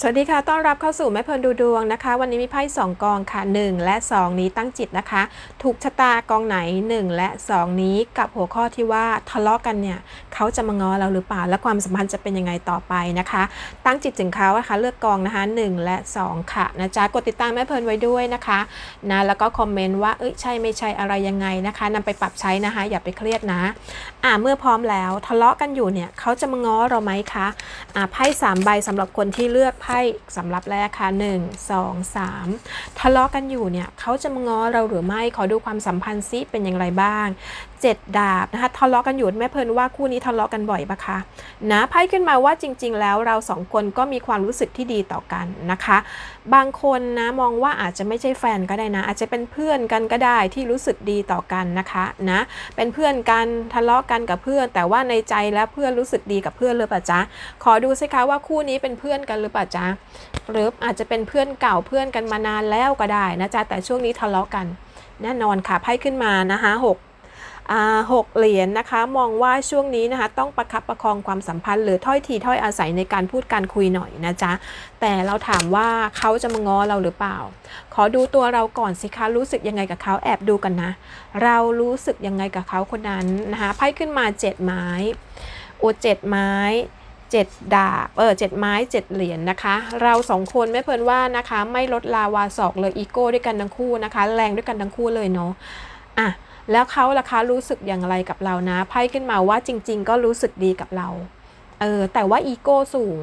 สวัสดีค่ะ ต้อนรับเข้าสู่แม่เพลินดูดวงนะคะ วันนี้มีไพ่2กองค่ะ 1 และ 2 นี้ตั้งจิตนะคะ ถูกชะตากองไหน 1 และ 2 นี้กับหัวข้อที่ว่าทะเลาะกันเนี่ยเขาจะมาง้อเราหรือเปล่า และความสัมพันธ์จะเป็นยังไงต่อไปนะคะ ตั้งจิตถึงเขานะคะ เลือกกองนะคะ 1 และ 2 ค่ะนะจ๊ะกดติดตามแม่เพลินไว้ด้วยนะคะนะแล้วก็คอมเมนต์ว่าเอ้ยใช่ไม่ใช่อะไรยังไงนะคะนำไปปรับใช้นะคะ อย่าไปเครียดนะอ่าเมื่อพร้อมแล้วทะเลาะกันอยู่เนี่ยเขาจะมาง้อเราไหมคะอ่าไพ่สามใบสำหรับคนที่เลือกไพ่สำหรับแรกค่ะ 1 2 3 ทะเลาะกันอยู่เนี่ยเขาจะมาง้อเราหรือไม่ขอดูความสัมพันธ์ซิเป็นอย่างไรบ้าง7 ดาบนะคะทะเลาะกันอยู่แม่เพลินว่าคู่นี้ทะเลาะกันบ่อยปะคะนะไพ่ขึ้นมาว่าจริง ๆ แล้วเราสองคนก็มีความรู้สึกที่ดีต่อกันนะคะ บางคนนะมองว่าอาจจะไม่ใช่แฟนก็ได้นะ อาจจะเป็นเพื่อนกันก็ได้ที่รู้สึกดีต่อกันนะคะนะเป็นเพื่อนกันทะเลาะกันกับเพื่อน แต่ว่าในใจแล้วเพื่อนรู้สึกดีกับเพื่อนหรือเปล่าจ๊ะขอดูสิคะว่าคู่นี้เป็นเพื่อนกันหรือเปล่าจ๊ะหรืออาจจะเป็นเพื่อนเก่าเพื่อนกันมานานแล้วก็ได้นะจ๊ะแต่ช่วงนี้ทะเลาะกันแน่นอนค่ะไพ่ขึ้นมานะคะหก หกเหรียญนะคะ มองว่าช่วงนี้นะคะต้องประคับประคองความสัมพันธ์ หรือถ้อยทีถ้อยอาศัยในการพูดการคุยหน่อยนะจ๊ะ แต่เราถามว่าเขาจะมาง้อเราหรือเปล่า ขอดูตัวเราก่อนสิคะรู้สึกยังไงกับเขาแอบดูกันนะ เรารู้สึกยังไงกับเขาคนนั้นนะคะไพ่ขึ้นมาเจ็ดไม้โอ้เจ็ดไม้เจ็ดดาบเออเจ็ดไม้เจ็ดเหรียญนะคะ เราสองคนไม่เพลินว่านะคะ ไม่ลดลาวาศอกเลยอีโก้ด้วยกันทั้งคู่นะคะ แรงด้วยกันทั้งคู่เลยเนาะอะ แล้วเขาล่ะคะรู้สึกอย่างไรกับเรานะไพ่ขึ้นมาว่าจริง ๆ ก็รู้สึกดีกับเรา เออแต่ว่าอีโก้สูง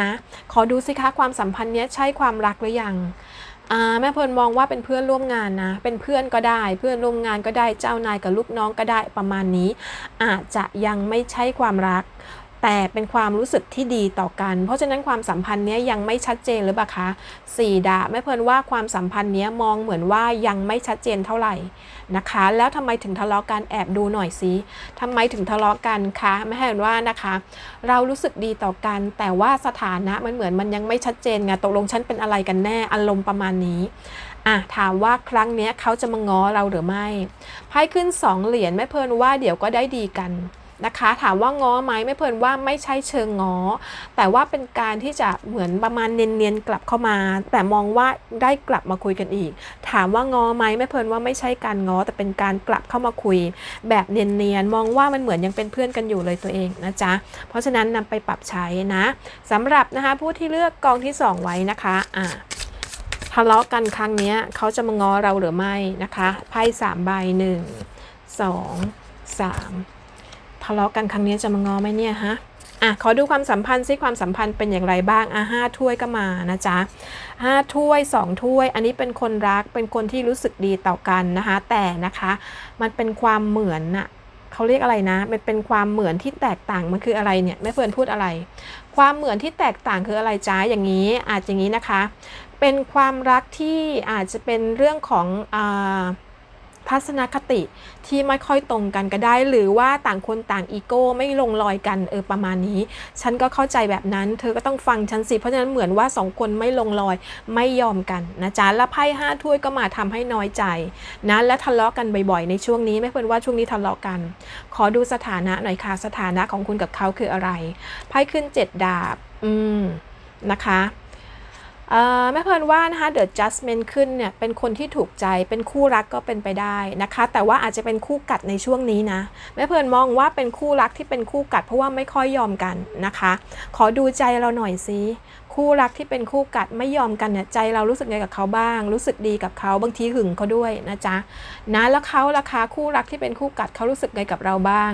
นะขอดูสิคะความสัมพันธ์เนี้ยใช่ความรักหรือยังอ่าแม่เพลินมองว่าเป็นเพื่อนร่วมงานนะ เป็นเพื่อนก็ได้ เพื่อนร่วมงานก็ได้ เจ้านายกับลูกน้องก็ได้ประมาณนี้ อาจจะยังไม่ใช่ความรัก แต่เป็นความรู้สึกที่ดีต่อกัน เพราะฉะนั้นความสัมพันธ์เนี้ยยังไม่ชัดเจนหรือเปล่าคะสี่ดาบแม่เพลินว่าความสัมพันธ์เนี้ยมองเหมือนว่ายังไม่ชัดเจนเท่าไหร่นะคะ แล้วทำไมถึงทะเลาะกันแอบดูหน่อยสิทำไมถึงทะเลาะกันคะไม่เห็นว่านะคะ เรารู้สึกดีต่อกัน แต่ว่าสถานะมันเหมือนมันยังไม่ชัดเจนไงตกลงฉันเป็นอะไรกันแน่อารมณ์ประมาณนี้อะถามว่าครั้งเนี้ยเขาจะมาง้อเราหรือไม่ไพ่ขึ้นสองเหรียญแม่เพลินว่าเดี๋ยวก็ได้ดีกัน นะคะ ถามว่าง้อไหมไม่เพลินว่าไม่ใช่เชิงง้อ แต่ว่าเป็นการที่จะเหมือนประมาณเนียนๆกลับเข้ามา แต่มองว่าได้กลับมาคุยกันอีก ถามว่าง้อไหมไม่เพลินว่าไม่ใช่การง้อแต่เป็นการกลับเข้ามาคุย แบบเนียนๆมองว่ามันเหมือนยังเป็นเพื่อนกันอยู่เลยตัวเองนะจ๊ะเพราะฉะนั้นนำไปปรับใช้นะสำหรับนะคะผู้ที่เลือกกองที่ 2 ไว้นะคะอ่าทะเลาะกันครั้งนี้เขาจะมาง้อเราหรือไม่นะคะ ไพ่สามใบหนึ่งสองสาม ทะเลาะกันครั้งนี้จะมางอไหมเนี่ยฮะอะขอดูความสัมพันธ์ซิความสัมพันธ์เป็นอย่างไรบ้างอะห้าถ้วยก็มานะจ๊ะห้าถ้วยสองถ้วย อันนี้เป็นคนรักเป็นคนที่รู้สึกดีต่อกันนะคะ แต่นะคะมันเป็นความเหมือนน่ะเขาเรียกอะไรนะ มันเป็นความเหมือนที่แตกต่างมันคืออะไรเนี่ยแม่เฟิร์นพูดอะไร ความเหมือนที่แตกต่างคืออะไรจ้าอย่างนี้อาจอย่างนี้นะคะ เป็นความรักที่อาจจะเป็นเรื่องของอ่า ทัศนคติที่ไม่ค่อยตรงกันก็ได้ หรือว่าต่างคนต่างอีโก้ไม่ลงรอยกันเออประมาณนี้ ฉันก็เข้าใจแบบนั้น เธอก็ต้องฟังฉันสิเพราะฉะนั้นเหมือนว่าสองคนไม่ลงรอยไม่ยอมกันนะจ๊ะแล้วไพ่ห้าถ้วยก็มาทำให้น้อยใจนะและทะเลาะกันบ่อยๆ ในช่วงนี้ไม่เพื่อนว่าช่วงนี้ทะเลาะกัน ขอดูสถานะหน่อยค่ะสถานะของคุณกับเขาคืออะไรไพ่ขึ้นเจ็ดดาบ อืมนะคะ แม่เพลินว่านะคะเดอะจัสเมนขึ้นเนี่ยเป็นคนที่ถูกใจเป็นคู่รักก็เป็นไปได้นะคะ แต่ว่าอาจจะเป็นคู่กัดในช่วงนี้นะแม่เพลินมองว่าเป็นคู่รักที่เป็นคู่กัดเพราะว่าไม่ค่อยยอมกันนะคะ ขอดูใจเราหน่อยสิ คู่รักที่เป็นคู่กัดไม่ยอมกันเนี่ยใจเรารู้สึกไงกับเขาบ้าง รู้สึกดีกับเขาบางทีหึงเขาด้วยนะจ๊ะนะแล้วเขาราคาคู่รักที่เป็นคู่กัดเขารู้สึกไงกับเราบ้าง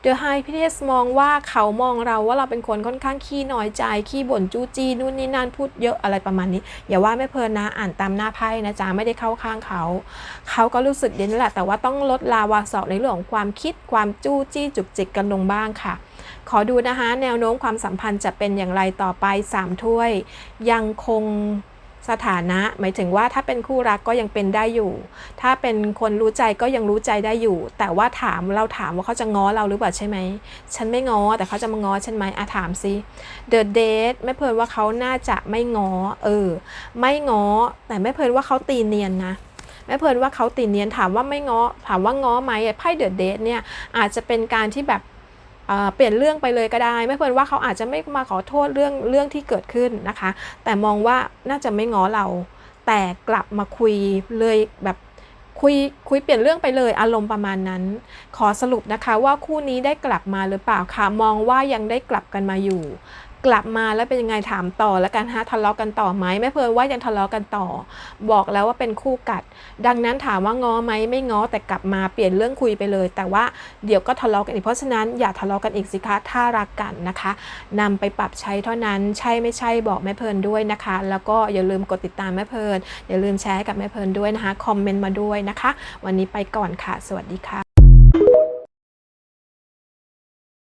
เดอะไฮพีเอสมองว่าเขามองเราว่าเราเป็นคนค่อนข้างขี้น้อยใจขี้บ่นจู้จี้นู่นนี่นั่นพูดเยอะอะไรประมาณนี้ อย่าว่าไม่เพลินนะอ่านตามหน้าไพ่นะจ๊ะไม่ได้เข้าข้างเขา เขาก็รู้สึกเด่นแหละแต่ว่าต้องลดลาวาสอกในเรื่องของความคิดความจู้จี้จุกจิกกันลงบ้างค่ะ ขอดูนะคะ แนวโน้มความสัมพันธ์จะเป็นอย่างไรต่อไป 3 ถ้วย ยังคงสถานะ หมายถึงว่าถ้าเป็นคู่รักก็ยังเป็นได้อยู่ ถ้าเป็นคนรู้ใจก็ยังรู้ใจได้อยู่ แต่ว่าถามเราถามว่าเขาจะง้อเราหรือเปล่าใช่ไหม ฉันไม่ง้อแต่เขาจะมาง้อฉันไหมอาถามซิเดอะเดทไม่เพลินว่าเขาน่าจะไม่ง้อเออ ไม่ง้อแต่ไม่เพลินว่าเขาตีเนียนนะแม่เพลินว่าเขาตีเนียนถามว่าไม่ง้อถามว่าง้อไหมไพ่เดอะเดทเนี่ยอาจจะเป็นการที่แบบ เปลี่ยนเรื่องไปเลยก็ได้ ไม่เพลินว่าเขาอาจจะไม่มาขอโทษเรื่องเรื่องที่เกิดขึ้นนะคะ แต่มองว่าน่าจะไม่ง้อเรา แต่กลับมาคุยเลยแบบคุยคุยเปลี่ยนเรื่องไปเลยอารมณ์ประมาณนั้น ขอสรุปนะคะว่าคู่นี้ได้กลับมาหรือเปล่าคะมองว่ายังได้กลับกันมาอยู่ กลับมาแล้วเป็นยังไงถามต่อแล้วกันฮะทะเลาะกันต่อไหมแม่เพลินว่ายังทะเลาะกันต่อ บอกแล้วว่าเป็นคู่กัด ดังนั้นถามว่าง้อไหมไม่ง้อแต่กลับมาเปลี่ยนเรื่องคุยไปเลย แต่ว่าเดี๋ยวก็ทะเลาะกันอีกเพราะฉะนั้นอย่าทะเลาะกันอีกสิคะถ้ารักกันนะคะนำไปปรับใช้เท่านั้นใช่ไม่ใช่บอกแม่เพลินด้วยนะคะ แล้วก็อย่าลืมกดติดตามแม่เพลินอย่าลืมแชร์กับแม่เพลินด้วยนะคะคอมเมนต์มาด้วยนะคะ วันนี้ไปก่อนค่ะ สวัสดีค่ะ